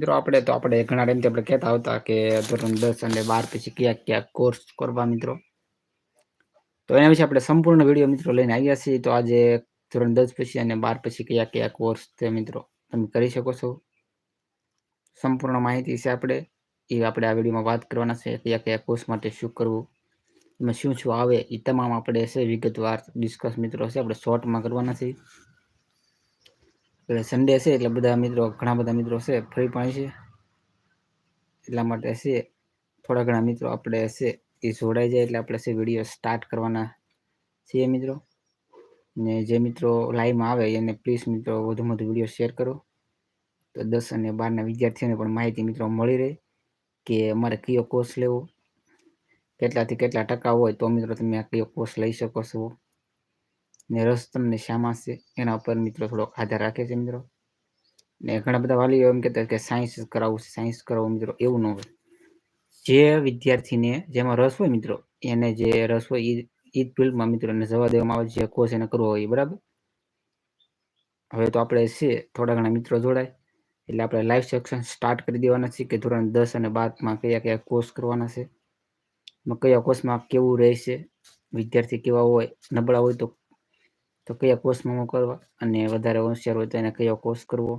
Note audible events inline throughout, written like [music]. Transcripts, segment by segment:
મિત્રો આપણે તો આપણે ઘણા ટાઈમથી આપણે કહેતા હતા કે ધોરણ દસ અને બાર પછી કયા કયા કોર્સ કરવા મિત્રો. તો એના વિશે આપણે સંપૂર્ણ વીડિયો મિત્રો લઈને આવ્યા છીએ. તો આજે ધોરણ દસ પછી અને બાર પછી કયા કયા કોર્સ છે મિત્રો? તમે કરી શકો છો. સંપૂર્ણ માહિતી છે આપણે. એ આપણે આ વિડીયોમાં વાત કરવાના છે કયા કયા કોર્સ માટે શું કરવું. એમાં શું શું આવે એ તમામ આપણે છે વિગતવાર ડિસ્કસ મિત્રો છે. આપણે શોર્ટમાં કરવાના છે એટલે સન્ડે છે એટલે બધા મિત્રો, ઘણા બધા મિત્રો છે ફ્રી પણ છે એટલા માટે છે થોડા ઘણા મિત્રો આપણે છે એ જોડાઈ જાય એટલે આપણે છે વીડિયો સ્ટાર્ટ કરવાના છીએ મિત્રો. ને જે મિત્રો લાઈવમાં આવે એને પ્લીઝ મિત્રો વધુમાં વધુ વીડિયો શેર કરો. તો દસ અને બારના વિદ્યાર્થીઓને પણ માહિતી મિત્રો મળી રહે કે અમારે કયો કોર્સ લેવો, કેટલાથી કેટલા ટકા હોય તો મિત્રો તમે આ કયો કોર્સ લઈ શકો છો. ને રસ તમને શામાં છે? એના ઉપર મિત્રો થોડોક આધાર રાખે છે મિત્રો. ને ઘણા બધા વાલીઓ એમ કહેતા કે સાયન્સ કરાવવું છે સાયન્સ કરાવવું મિત્રો, એવું ન હોય. જે વિદ્યાર્થીને જેમાં રસ હોય મિત્રો, એને જે રસ હોય એ એ ફિલ્ડમાં મિત્રોને જવા દેવામાં આવે, જે કોર્સ એને કરવો હોય બરાબર? હવે તો આપણે છે, થોડા ઘણા મિત્રો જોડાય. એટલે આપણે લાઈવ સેક્શન સ્ટાર્ટ કરી દેવાના છે કે ધોરણ દસ અને બારમાં કયા કયા કોર્સ કરવાના છે? કયા કોર્સમાં કેવું રહેશે? વિદ્યાર્થી કેવા હોય, નબળા હોય તો તો કયા કોર્સમાં કરવા અને વધારે હોશિયાર હોય તો એને કયો કોર્સ કરવો?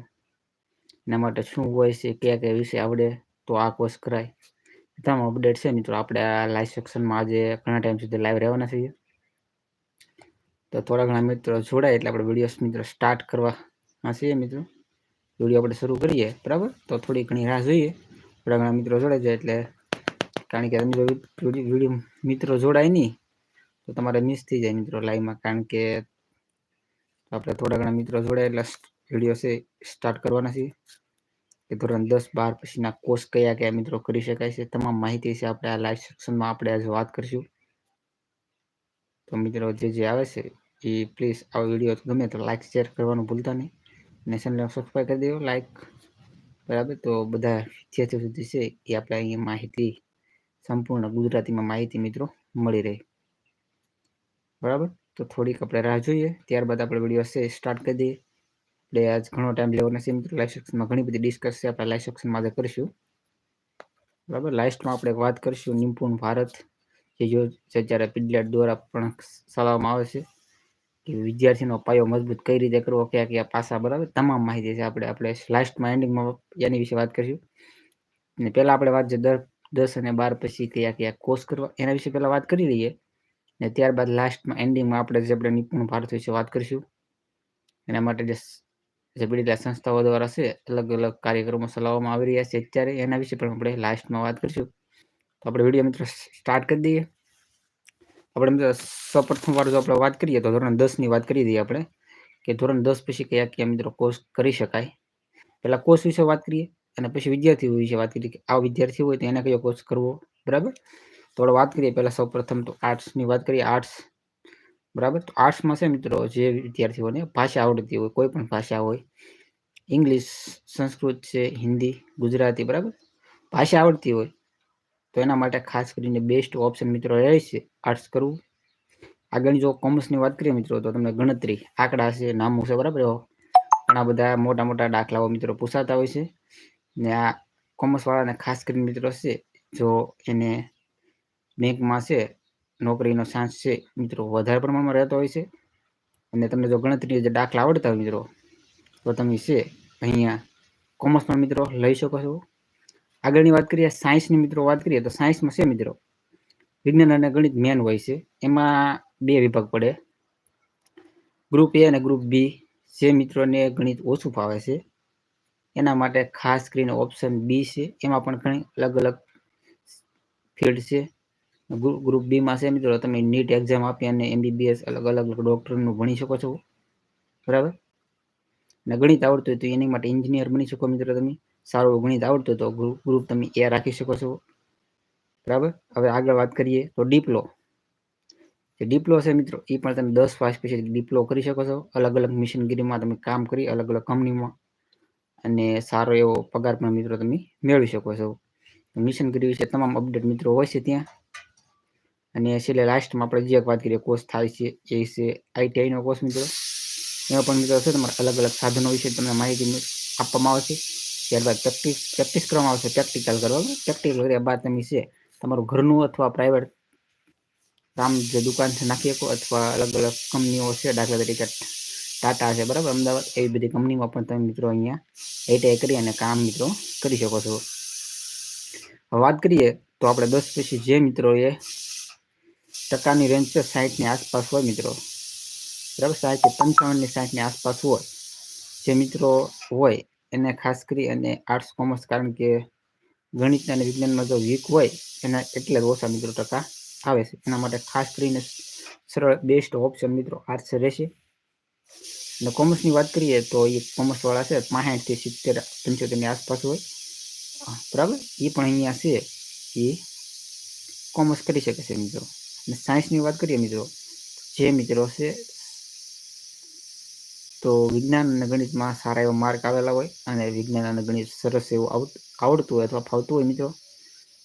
એના માટે શું હોય છે, કયા કયા વિષય આવડે, તો આ કોર્સ કરાય. તમામ અપડેટ છે મિત્રો. આપણે આ લાઈવ સેક્શનમાં આજે ઘણા ટાઈમ સુધી લાઈવ રહેવાના છીએ. તો થોડા ઘણા મિત્રો જોડાય એટલે આપણે વીડિયો મિત્રો સ્ટાર્ટ કરવા છીએ મિત્રો. વીડિયો આપણે શરૂ કરીએ, બરાબર? તો થોડી ઘણી રાહ જોઈએ. થોડા ઘણા મિત્રો જોડાઈ જાય એટલે કારણ કે તમે વીડિયો મિત્રો જોડાય નહીં, તો તમારે મિસ થઈ જાય મિત્રો લાઈવમાં કારણ કે આપણે થોડા ઘણા મિત્રો જોડે એટલે વીડિયો છે સ્ટાર્ટ કરવાના છીએ. કે ધોરણ દસ બાર પછીના કોર્સ કયા કયા મિત્રો કરી શકાય છે, તમામ માહિતી છે આપણે આ લાઈવ સેક્શનમાં આપણે આજે વાત કરીશું. તો મિત્રો જે જે આવે છે એ પ્લીઝ આ વીડિયો ગમે તો લાઈક શેર કરવાનું ભૂલતા નહીં. અને ચેનલને સબસ્ક્રાઈબ કરી દેવો લાઈક બરાબર? તો બધા વિદ્યાર્થીઓ સુધી છે એ આપણે અહીંયા માહિતી, સંપૂર્ણ ગુજરાતીમાં માહિતી મિત્રો મળી રહે. બરાબર? તો થોડીક આપણે રાહ જોઈએ. ત્યારબાદ આપણે વીડિયો હશે સ્ટાર્ટ કરી દઈએ. એટલે આજ ઘણો ટાઈમ લેવો નથી મિત્રો. લાઈવ સેક્શનમાં ઘણી બધી ડિસ્કસ છે. આપણે લાઈવ સેક્શનમાં આજે કરીશું. બરાબર? લાસ્ટમાં આપણે વાત કરીશું. નિપુણ ભારત જે જ્યારે પીડલેટ દ્વારા પણ ચલાવવામાં આવે છે, કે વિદ્યાર્થીનો પાયો મજબૂત કઈ રીતે કરવો, કયા કયા પાસા, બરાબર? તમામ માહિતી છે આપણે. આપણે લાસ્ટમાં એન્ડિંગમાં એની વિશે વાત કરીશું. અને પહેલાં આપણે વાત જે દર, દસ અને બાર પછી કયા કયા કોર્સ કરવા, એના વિશે પહેલાં વાત કરી લઈએ. ને ત્યારબાદ લાસ્ટમાં એન્ડિંગમાં આપણે જે આપણે નિપુણ ભારત વિશે વાત કરીશું, એના માટે જે જે પીડિત સંસ્થાઓ દ્વારા છે અલગ અલગ કાર્યક્રમો ચલાવવામાં આવી રહ્યા છે અત્યારે, એના વિશે પણ આપણે લાસ્ટમાં વાત કરીશું. તો આપણે વીડિયો મિત્રો સ્ટાર્ટ કરી દઈએ. આપણે મિત્રો સૌપ્રથમ વાર જો આપણે વાત કરીએ, તો ધોરણ દસની વાત કરી દઈએ આપણે, કે ધોરણ દસ પછી કયા કયા મિત્રો કોર્સ કરી શકાય. પહેલાં કોર્સ વિશે વાત કરીએ, અને પછી વિદ્યાર્થીઓ વિશે વાત કરીએ, કે આ વિદ્યાર્થી હોય તો એને કયો કોર્સ કરવો, બરાબર? તો વાત કરીએ પહેલાં સૌ પ્રથમ તો આર્ટ્સની વાત કરીએ. આર્ટ્સ બરાબર? તો આર્ટ્સમાં છે મિત્રો જે વિદ્યાર્થીઓને ભાષા આવડતી હોય, કોઈ પણ ભાષા હોય ઇંગ્લિશ સંસ્કૃત છે, હિન્દી, ગુજરાતી બરાબર? ભાષા આવડતી હોય, તો એના માટે ખાસ કરીને બેસ્ટ ઓપ્શન મિત્રો રહેશે આર્ટ્સ કરવું. આગળ જો કોમર્સની વાત કરીએ મિત્રો, તો તમને ગણતરી, આંકડા છે નામું છે બરાબર? ઘણા બધા મોટા મોટા દાખલાઓ મિત્રો પૂછાતા હોય છે. ને આ કોમર્સવાળાને ખાસ કરીને મિત્રો છે જો એને બેંકમાં છે, નોકરીનો ચાન્સ છે, મિત્રો, વધારે પ્રમાણમાં રહેતો હોય છે. અને તમને જો ગણતરી જે દાખલા આવડતા હોય, મિત્રો, તો તમે છે, અહીંયા કોમર્સમાં મિત્રો, લઈ શકો છો. આગળની વાત કરીએ સાયન્સની મિત્રો, વાત કરીએ, તો સાયન્સમાં છે, મિત્રો, વિજ્ઞાન અને ગણિત મેન હોય છે. એમાં બે વિભાગ પડે. ગ્રુપ એ અને ગ્રુપ બી જે મિત્રોને ગણિત ઓછું ફાવે છે. એના માટે ખાસ કરીને ઓપ્શન બી છે. એમાં પણ ઘણી અલગ અલગ ફિલ્ડ છે. ગ્રુપ બીમાં છે મિત્રો, તમે નીટ એક્ઝામ આપી અને એમબીબીએસ અલગ અલગ ડૉક્ટરનું ભણી શકો છો. બરાબર? ને ગણિત આવડતું હોય તો એની માટે એન્જિનિયર બની શકો મિત્રો તમે. સારું ગણિત આવડતું તો ગ્રુપ તમે એ રાખી શકો છો. બરાબર? હવે આગળ વાત કરીએ તો ડિપ્લો. જે ડિપ્લો છે મિત્રો એ પણ તમે દસ પાસ પછી ડિપ્લો કરી શકો છો. અલગ અલગ મિશનગીરીમાં તમે કામ કરી અલગ અલગ કંપનીમાં. અને સારો એવો પગાર પણ મિત્રો તમે મેળવી શકો છો. મિશનગીરી વિશે તમામ અપડેટ મિત્રો હોય છે ત્યાં. અને છેલ્લે લાસ્ટમાં આપણે જે વાત કરીએ કોર્સ થાય છે એ છે આઈટીઆઈનો કોર્સ મિત્રો. એમાં પણ મિત્રો છે તમારે અલગ અલગ સાધનો વિશે તમને માહિતી આપવામાં આવશે. ત્યારબાદ પ્રેક્ટિસ પ્રેક્ટિસ કરવામાં આવશે પ્રેક્ટિકલ કરવા પ્રેક્ટિકલ કર્યા બાદ તમે છે, તમારું ઘરનું અથવા પ્રાઇવેટ કામ જે દુકાન છે, નાખી શકો અથવા અલગ અલગ કંપનીઓ છે, દાખલા તરીકે ટાટા છે, બરાબર? અમદાવાદ, એવી બધી કંપનીમાં પણ તમે મિત્રો અહીંયા આઈટીઆઈ કરી અને કામ મિત્રો કરી શકો છો. વાત કરીએ તો આપણે દસ પછી જે મિત્રો એ ટકાની રેન્જ છે સાહીઠની આસપાસ હોય મિત્રો. બરાબર? સાહીઠથી પંચાવનની સાહીઠની આસપાસ હોય. જે મિત્રો હોય એને ખાસ કરી અને આર્ટ્સ કોમર્સ કારણ કે ગણિત અને વિજ્ઞાનમાં જો વીક હોય, એના એટલે ઓછા મિત્રો ટકા આવે છે. એના માટે ખાસ કરીને સરળ બેસ્ટ ઓપ્શન મિત્રો આર્ટ્સ રહેશે. અને કોમર્સની વાત કરીએ તો એ કોમર્સવાળા છે પાસઠથી સિત્તેર, પંચોતેરની આસપાસ હોય. બરાબર? એ પણ અહીંયા છે. એ કોમર્સ કરી શકે છે મિત્રો. અને સાયન્સની વાત કરીએ મિત્રો, જે મિત્રો છે, તો વિજ્ઞાન અને ગણિતમાં સારા એવા માર્ક આવેલા હોય અને વિજ્ઞાન અને ગણિત સરસ એવું આવડતું હોય અથવા ફાવતું હોય મિત્રો.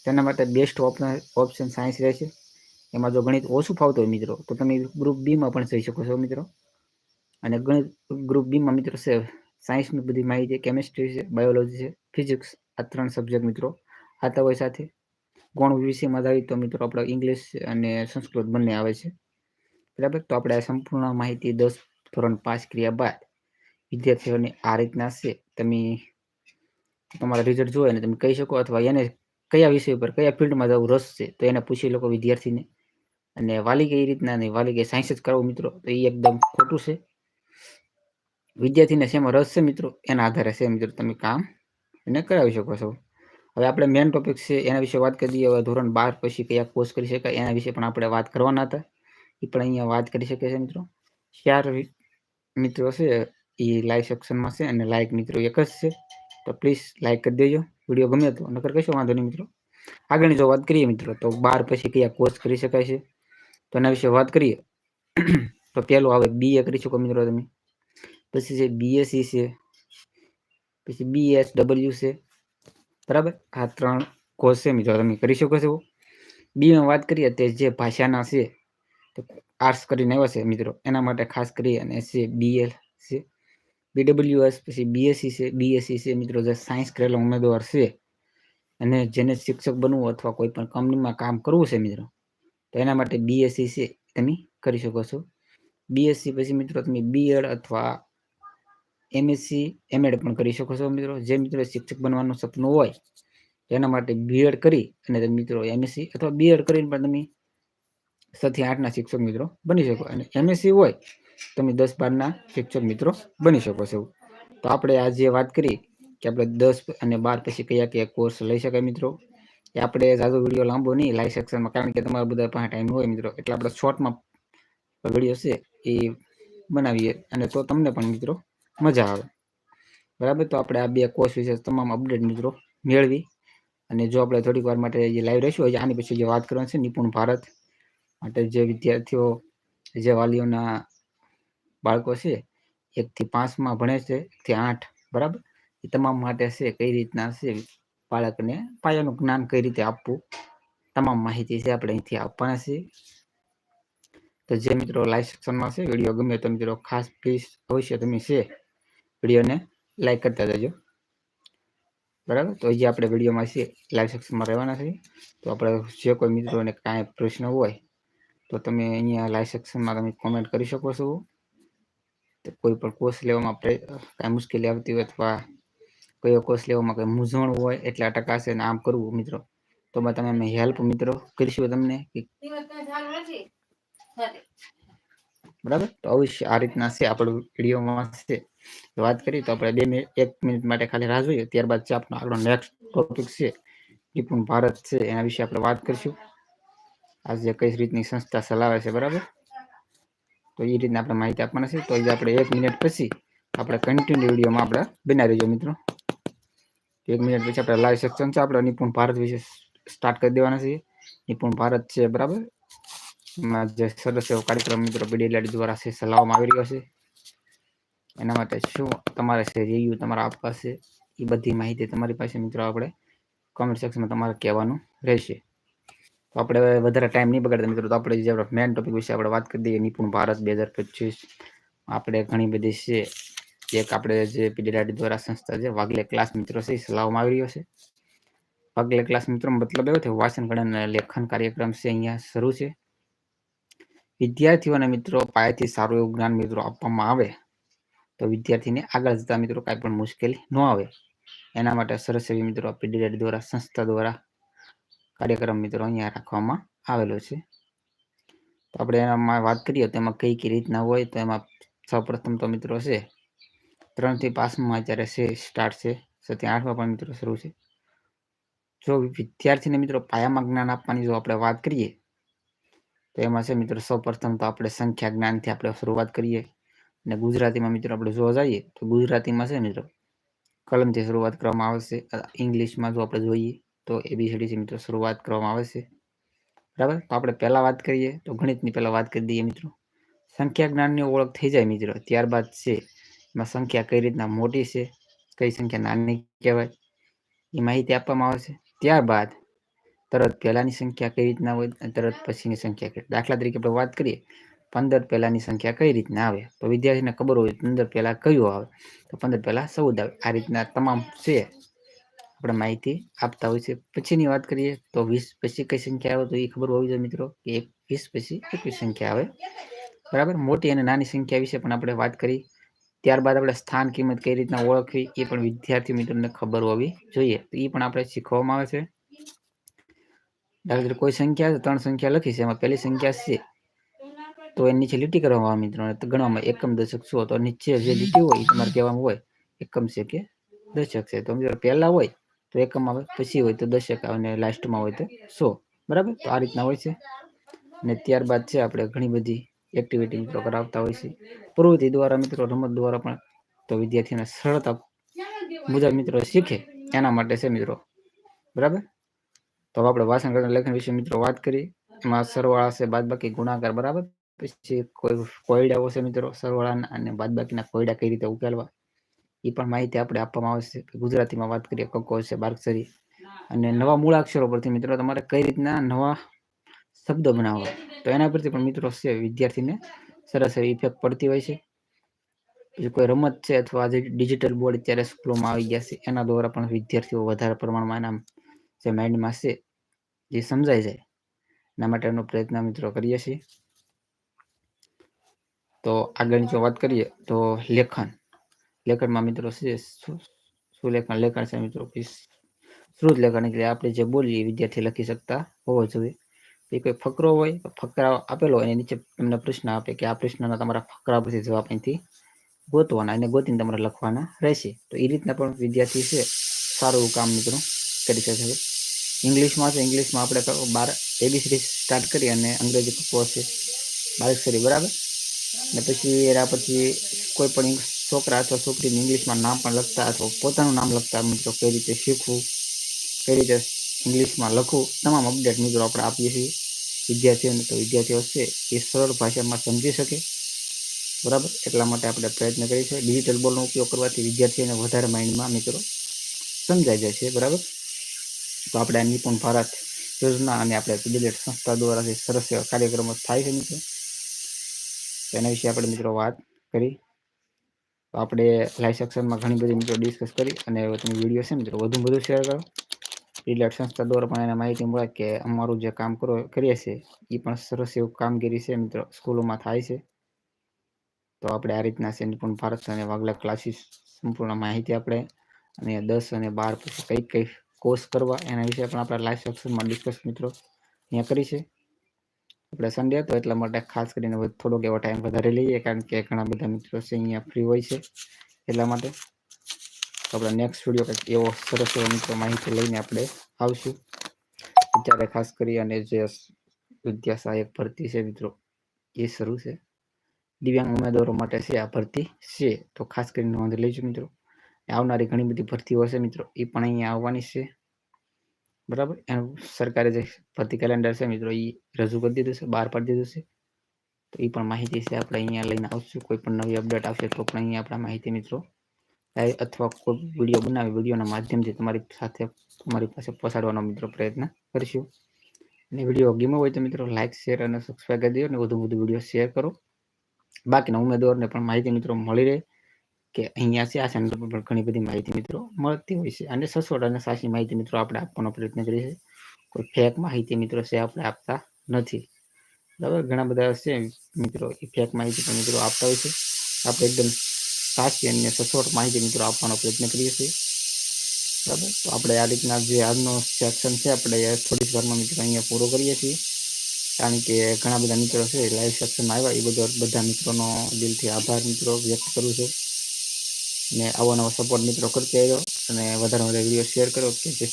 તેના માટે બેસ્ટ ઓપ્શન ઓપ્શન સાયન્સ રહેશે એમાં જો ગણિત ઓછું ફાવતું હોય મિત્રો, તો તમે ગ્રુપ બીમાં પણ જઈ શકો છો મિત્રો. અને ગણિત ગ્રુપ બીમાં મિત્રો છે સાયન્સની બધી માહિતી કેમેસ્ટ્રી છે બાયોલોજી છે ફિઝિક્સ આ ત્રણ સબ્જેક્ટ મિત્રો. આતા હોય સાથે કોણ વિષયમાં આવી તો મિત્રો આપણે ઇંગ્લિશ અને સંસ્કૃત બંને આવે છે. બરાબર? તો આપણે આ સંપૂર્ણ માહિતી દસ ધોરણ પાસ કર્યા બાદ વિદ્યાર્થીઓને આ રીતના છે. તમે તમારા રિઝલ્ટ જોવે ને તમે કહી શકો અથવા એને કયા વિષય પર, કયા ફિલ્ડમાં જવું રસ છે, તો એને પૂછી લોકો વિદ્યાર્થીને. અને વાલી કઈ રીતના નહીં વાલી કે સાયન્સ જ કરવું મિત્રો, તો એ એકદમ ખોટું છે. વિદ્યાર્થીને શેમાં રસ છે મિત્રો? એના આધારે છે મિત્રો, તમે કામ એને કરાવી શકો છો. હવે આપણે મેન ટોપિક છે એના વિશે વાત કરી દઈએ. હવે ધોરણ બાર પછી કયા કોર્સ કરી શકાય એના વિશે પણ આપણે વાત કરવાના હતા. એ પણ અહીંયા વાત કરી શકે છે મિત્રો. ચાર મિત્રો છે એ લાઈવ સેક્શનમાં છે અને લાઈક મિત્રો એક જ છે. તો પ્લીઝ લાઈક કરી દેજો. વીડિયો ગમે તો. નકર કશો વાંધો નહીં મિત્રો. આગળની જો વાત કરીએ મિત્રો, તો બાર પછી કયા કોર્સ કરી શકાય છે? તો એના વિશે વાત કરીએ. [clears throat] તો પહેલું આવે બીએ કરી શકો મિત્રો તમે. પછી છે બીએસસી છે. પછી બીએસ ડબલ્યુ છે. બરાબર? આ ત્રણ કોર્સ છે મિત્રો, તમે કરી શકો છો. બીમાં વાત કરીએ તે જે ભાષાના છે, તો આર્ટ્સ કરીને આવ્યા છે મિત્રો. એના માટે ખાસ કરી અને છે બીએલ છે. બીડબ્લ્યુએસ પછી બીએસસી છે. બીએસસી છે મિત્રો, જે સાયન્સ કરેલા ઉમેદવાર છે. અને જેને શિક્ષક બનવું અથવા કોઈ પણ કંપનીમાં કામ કરવું છે મિત્રો, તો એના માટે બીએસસી છે, તમે કરી શકો છો. બીએસસી પછી મિત્રો, તમે બીએડ અથવા એમએસસી એમએડ પણ કરી શકો છો મિત્રો. જે મિત્રો શિક્ષક બનવાનું સપનું હોય, એના માટે બીએડ કરી અને મિત્રો એમએસસી અથવા બીએડ કરીને પણ તમે સથી આઠના શિક્ષક મિત્રો બની શકો. અને એમએસસી હોય, તમે દસ બારના શિક્ષક મિત્રો બની શકો છો. તો આપણે આજે વાત કરી કે આપણે દસ અને બાર પછી કયા કયા કોર્સ લઈ શકાય મિત્રો. એ આપણે ઝાઝો વીડિયો લાંબો નહીં, લાઈવ સેક્શનમાં કારણ કે તમારા બધા પાસે ટાઈમ હોય મિત્રો. એટલે આપણે શોર્ટમાં વીડિયો છે એ બનાવીએ. અને તો તમને પણ મિત્રો મજા આવે. બરાબર? તો આપણે આ બે કોર્સ વિશે તમામ અપડેટ મિત્રો મેળવી. અને જો આપણે થોડીક વાર માટે જે લાઈવ રહીશું હજી આની પછી જે વાત કરવાની છે, નિપુણ ભારત માટે જે વિદ્યાર્થીઓ, જે વાલીઓના બાળકો છે, એકથી પાંચમાં ભણે છે, એકથી આઠ, બરાબર? એ તમામ માટે છે, કઈ રીતના છે, બાળકને પાયાનું જ્ઞાન કઈ રીતે આપવું, તમામ માહિતી છે, આપણે અહીંથી આપવાના છીએ. તો જે મિત્રો લાઈવ સેક્શનમાં છે, વીડિયો ગમે તો મિત્રો ખાસ પ્લીઝ અવશ્ય તમે છે વિડીયોને લાઈક કરતા જજો બરાબર? તો હજી આપણે વિડીયોમાં છીએ. લાઈવ સેક્શનમાં રહેવાના છે તો આપણે જે કોઈ મિત્રોને કાંઈ પ્રશ્ન હોય, તો તમે અહીંયા લાઈવ સેક્શનમાં તમે કોમેન્ટ કરી શકો છો. કોઈ પણ કોર્સ લેવામાં કાંઈ મુશ્કેલી આવતી હોય અથવા કયો કોર્સ લેવામાં કંઈ મૂંઝવણ હોય એટલે છે ને આમ કરવું મિત્રો. તો તમે અમે હેલ્પ મિત્રો કરીશું તમને બરાબર? તો અવશ્ય આ રીતના છે. આપણું વિડીયોમાં છે. વાત કરી તો આપણે બે મિનિટ એક મિનિટ માટે ખાલી રાહ જોઈએ. ત્યારબાદ છે આપણો આપણો નેક્સ્ટ ટોપિક છે. નિપુણ ભારત છે, એના વિશે આપણે વાત કરીશું. આજે કઈ રીતની સંસ્થા ચલાવે છે, બરાબર? તો એ રીતના આપણે માહિતી આપવાના છે. તો આજે આપણે એક મિનિટ પછી આપણે કન્ટિન્યુ વિડીયોમાં આપણે બનાવી રહીજો મિત્રો. એક મિનિટ પછી આપણે લાઈવ સેક્શન છે, આપણે નિપુણ ભારત વિશે સ્ટાર્ટ કરી દેવાના છે નિપુણ ભારત છે, બરાબર? જે સરસ કાર્યક્રમ મિત્રો પીડી દ્વારા છે ચલાવવામાં આવી રહ્યો છે. એના માટે શું તમારે છે રિવ્યુ તમારા આપવા છે એ બધી માહિતી તમારી પાસે મિત્રો આપણે કોમેન્ટ સેક્શનમાં તમારે કહેવાનું રહેશે. તો આપણે વધારે ટાઈમ નહીં બગાડતા મિત્રો, તો આપણે જે મેન ટોપિક વિશે આપણે વાત કરી દઈએ, નિપુણ ભારત બે હજાર પચીસ. આપણે ઘણી બધી છે, એક આપણે જે પીડીડાડી દ્વારા સંસ્થા છે વાગલે ક્લાસ મિત્રો છે, એ ચલાવવામાં આવી રહ્યો છે. વાગલે ક્લાસ મિત્રો, મતલબ એવો થયો વાચન ગણન લેખન કાર્યક્રમ છે, અહીંયા શરૂ છે. વિદ્યાર્થીઓના મિત્રો પાયાથી સારું એવું જ્ઞાન મિત્રો આપવામાં આવે તો વિદ્યાર્થીને આગળ જતા મિત્રો કાંઈ પણ મુશ્કેલી ન આવે. એના માટે સરસ એવી મિત્રો પીડીએડ દ્વારા સંસ્થા દ્વારા કાર્યક્રમ મિત્રો અહીંયા રાખવામાં આવેલો છે. તો આપણે એનામાં વાત કરીએ તો એમાં કઈ કઈ રીતના હોય તો એમાં સૌપ્રથમ તો મિત્રો છે ત્રણથી પાંચમાં અત્યારે છે સ્ટાર્ટ છે સૌથી આઠમાં પણ મિત્રો શરૂ છે. જો વિદ્યાર્થીને મિત્રો પાયામાં જ્ઞાન આપવાની જો આપણે વાત કરીએ તો એમાં છે મિત્રો સૌપ્રથમ તો આપણે સંખ્યા જ્ઞાનથી આપણે શરૂઆત કરીએ. અને ગુજરાતીમાં મિત્રો આપણે જોવા જઈએ તો ગુજરાતીમાં છે મિત્રો કલમથી શરૂઆત કરવામાં આવશે ઇંગ્લિશમાં જો આપણે જોઈએ તો એબીસીડીથી મિત્રો શરૂઆત કરવામાં આવે છે. બરાબર? તો આપણે પહેલા વાત કરીએ તો ગણિતની પહેલા વાત કરી દઈએ મિત્રો. સંખ્યા જ્ઞાનની ઓળખ થઈ જાય મિત્રો. ત્યારબાદ છે એમાં સંખ્યા કઈ રીતના મોટી છે, કઈ સંખ્યા નાની કહેવાય, એ માહિતી આપવામાં આવે છે. ત્યારબાદ તરત પહેલાની સંખ્યા કઈ રીતના હોય તરત પછીની સંખ્યા દાખલા તરીકે આપણે વાત કરીએ પંદર પહેલાંની સંખ્યા કઈ રીતના આવે? તો વિદ્યાર્થીને ખબર હોય પંદર પહેલાં કયું આવે? તો પંદર પહેલાં ચૌદ આવે. આ રીતના તમામ છે આપણે માહિતી આપતા હોય છે. પછીની વાત કરીએ તો વીસ પછી કઈ સંખ્યા આવે? તો એ ખબર હોવી જોઈએ મિત્રો કે એક, વીસ પછી એકવીસ સંખ્યા આવે. બરાબર? મોટી અને નાની સંખ્યા વિશે પણ આપણે વાત કરી. ત્યારબાદ આપણે સ્થાન કિંમત કઈ રીતના ઓળખવી એ પણ વિદ્યાર્થી મિત્રોને ખબર હોવી જોઈએ. તો એ પણ આપણે શીખવામાં આવે છે. દાખલા કોઈ સંખ્યા ત્રણ સંખ્યા લખી છે. એમાં પહેલી સંખ્યા છે તો એ નીચે લીટી કરવામાં આવે મિત્રો ગણવામાં એકમ દશક સો તો નીચે જે લીટી હોય તમારે કહેવામાં હોય, એકમ છે કે દશક છે. તો મિત્રો પહેલા હોય, તો એકમ આવે, પછી હોય, તો દશક આવે, અને લાસ્ટમાં હોય, તો સો. બરાબર? તો આ રીતના હોય છે. અને ત્યારબાદ છે આપણે ઘણી બધી એક્ટિવિટી મિત્રો કરાવતા હોય છે. પ્રવૃત્તિ દ્વારા મિત્રો, રમત દ્વારા પણ તો વિદ્યાર્થીને સરળતા મુજબ મિત્રો શીખે. એના માટે છે મિત્રો. બરાબર? તો આપણે વાસણ લેખન વિશે મિત્રો વાત કરી એમાં સરવાળા છે બાદ બાકી ગુણાકાર. બરાબર? પછી કોઈ કોયડાઓ છે મિત્રો સરવાળાના અને બાદ બાકીના કોયડા કઈ રીતે ઉકેલવા એ પણ માહિતી આપણે આપવામાં આવશે. ગુજરાતીમાં વાત કરીએ, કકો છે, બારકસરી અને નવા મૂળાક્ષરો પરથી મિત્રો તમારે કઈ રીતના નવા શબ્દો બનાવવા. તો એના પરથી પણ મિત્રો છે, વિદ્યાર્થીને સરસ એવી ઇફેક્ટ પડતી હોય છે. પછી કોઈ રમત છે અથવા આજે ડિજિટલ બોર્ડ અત્યારે સ્કૂલોમાં આવી ગયા છે, એના દ્વારા પણ વિદ્યાર્થીઓ વધારે પ્રમાણમાં એના જે માઇન્ડમાં છે જે સમજાય જાય. એના માટેનો પ્રયત્ન મિત્રો કરીએ છીએ. તો આગળની જો વાત કરીએ તો લેખન. લેખનમાં મિત્રો છે? શું લેખન? છે મિત્રો શ્રુત લેખન એટલે આપણે જે બોલીએ વિદ્યાર્થી લખી શકતા હોવો જોઈએ. એ કોઈ ફકરો હોય ફકરા આપેલો હોય નીચે તમને પ્રશ્ન આપે કે આ પ્રશ્નના તમારા ફકરા પરથી જવાબ અહીંથી ગોતવાના એને ગોતીને તમારે લખવાના રહેશે. તો એ રીતના પણ વિદ્યાર્થી છે. સારું કામ મિત્રો કરી શકે છે. ઇંગ્લિશમાં છે, ઇંગ્લિશમાં આપણે બાર એબીસીડી સ્ટાર્ટ કરી અને અંગ્રેજી કક્કો છે. બારેક્ષરી બરાબર? ને પછી એના પછી કોઈ પણ છોકરા અથવા છોકરીને ઇંગ્લિશમાં નામ પણ લખતા અથવા પોતાનું નામ લખતા મિત્રો, કઈ રીતે શીખવું, કઈ રીતે ઇંગ્લિશમાં લખવું, તમામ અપડેટ મિત્રો આપણે આપીએ છીએ. વિદ્યાર્થીઓને તો વિદ્યાર્થીઓ છે એ સરળ ભાષામાં સમજી શકે. બરાબર? એટલા માટે આપણે પ્રયત્ન કરીએ છીએ. ડિજિટલ બોર્ડનો ઉપયોગ કરવાથી વિદ્યાર્થીઓને વધારે માઇન્ડમાં મિત્રો, સમજાઈ જાય છે. બરાબર? તો આપણે આ નિપુણ ભારત યોજના અને આપણે પીડીલેટ સંસ્થા દ્વારા જે સરસ એવા કાર્યક્રમો થાય છે, મિત્રો તેના વિશે આપણે મિત્રો વાત કરી. તો આપણે લાઈવ સેક્શનમાં ઘણી બધી મિત્રો ડિસ્કસ કરી અને તમે વીડિયો છે મિત્રો વધુ વધુ શેર કરો. પીડીલેટ સંસ્થા દ્વારા પણ એને માહિતી મળે કે અમારું જે કામ કરો કરીએ છીએ એ પણ સરસ એવું કામગીરી છે મિત્રો, સ્કૂલોમાં થાય છે. તો આપણે આ રીતના છે નિપુણ ભારત અને વાગલા ક્લાસીસ સંપૂર્ણ માહિતી આપણે અને દસ અને બાર પછી કઈ કઈ કોર્સ કરવા એના વિશે પણ આપણે લાઈવ સેક્શનમાં ડિસ્કસ મિત્રો અહીંયા કરી છે. આપણે સન્ડે હતો, એટલા માટે ખાસ કરીને થોડોક એવો ટાઈમ વધારે લઈએ, કારણ કે ઘણા બધા મિત્રો છે અહીંયા ફ્રી હોય છે એટલા માટે. આપણે નેક્સ્ટ વીડિયો કંઈક એવો સરસ એવો મિત્રો માહિતી લઈને આપણે આવશું. અત્યારે ખાસ કરી અને જે વિદ્યા સહાયક ભરતી છે મિત્રો, એ શરૂ છે. દિવ્યાંગ ઉમેદવારો માટે છે આ ભરતી છે, તો ખાસ કરીને નોંધ લેજો મિત્રો. આવનારી ઘણી બધી ભરતીઓ હશે મિત્રો, એ પણ અહીંયા આવવાની છે. બરાબર? એનું સરકારે જે ભરતી કેલેન્ડર છે મિત્રો એ રજૂ કરી દીધું છે, બહાર પાડી દીધું છે. તો એ પણ માહિતી છે, આપણે અહીંયા લઈને આવશું. કોઈ પણ નવી અપડેટ આવશે તો પણ અહીંયા આપણા માહિતી મિત્રો અથવા કોઈ વીડિયો બનાવી, વિડીયોના માધ્યમથી તમારી સાથે, તમારી પાસે પહોંચાડવાનો મિત્રો પ્રયત્ન કરીશું. અને વીડિયો ગમ્યો હોય તો મિત્રો લાઇક શેર અને સબસ્ક્રાઈબ કરી દો અને વધુ વધુ વીડિયો શેર કરો. બાકીના ઉમેદવારને પણ માહિતી મિત્રો મળી રહે. કે અહીંયા છે, આ ચેનલ પર પણ ઘણી બધી માહિતી મિત્રો મળતી હોય છે અને સચોટ અને સાચી માહિતી મિત્રો આપણે આપવાનો પ્રયત્ન કરીએ છીએ. કોઈ ફેક માહિતી મિત્રો છે, આપણે આપતા નથી. બરાબર? ઘણા બધા છે મિત્રો, એ ફેક માહિતી પણ મિત્રો આપતા હોય છે. આપણે એકદમ સાચી અને સચોટ માહિતી મિત્રો આપવાનો પ્રયત્ન કરીએ છીએ. બરાબર? તો આપણે આ રીતના જે આજનો સેક્શન છે, આપણે થોડીક વારમાં મિત્રો અહીંયા પૂરો કરીએ છીએ. કારણ કે ઘણા બધા મિત્રો છે લાઈવ સેક્શનમાં આવ્યા. એ બધા બધા મિત્રોનો દિલથી આભાર મિત્રો વ્યક્ત કરું છું. અને આવો નવો સપોર્ટ મિત્રો કરતી આવ્યો અને વધારે વધારે વીડિયો શેર કરો કે જે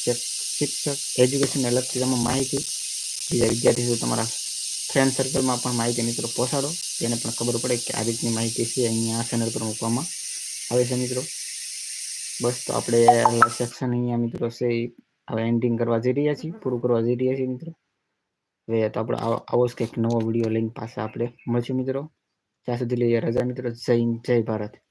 શિક્ષક એજ્યુકેશનને લગતી તમામ માહિતી બીજા વિદ્યાર્થી તમારા ફ્રેન્ડ સર્કલમાં પણ માહિતી મિત્રો પહોંચાડો. તેને પણ ખબર પડે કે આ રીતની માહિતી છે અહીંયા આ ચેનલ પર મૂકવામાં આવે છે મિત્રો. બસ તો આપણે સેક્શન અહીંયા મિત્રો છે હવે એન્ડિંગ કરવા જઈ રહ્યા છીએ, પૂરું કરવા જઈ રહ્યા છીએ મિત્રો. હવે તો આપણે આવો જ કંઈક નવો વીડિયો લઈને પાછા આપણે મળશું મિત્રો. ત્યાં સુધી લઈએ રજા મિત્રો. જય જય ભારત.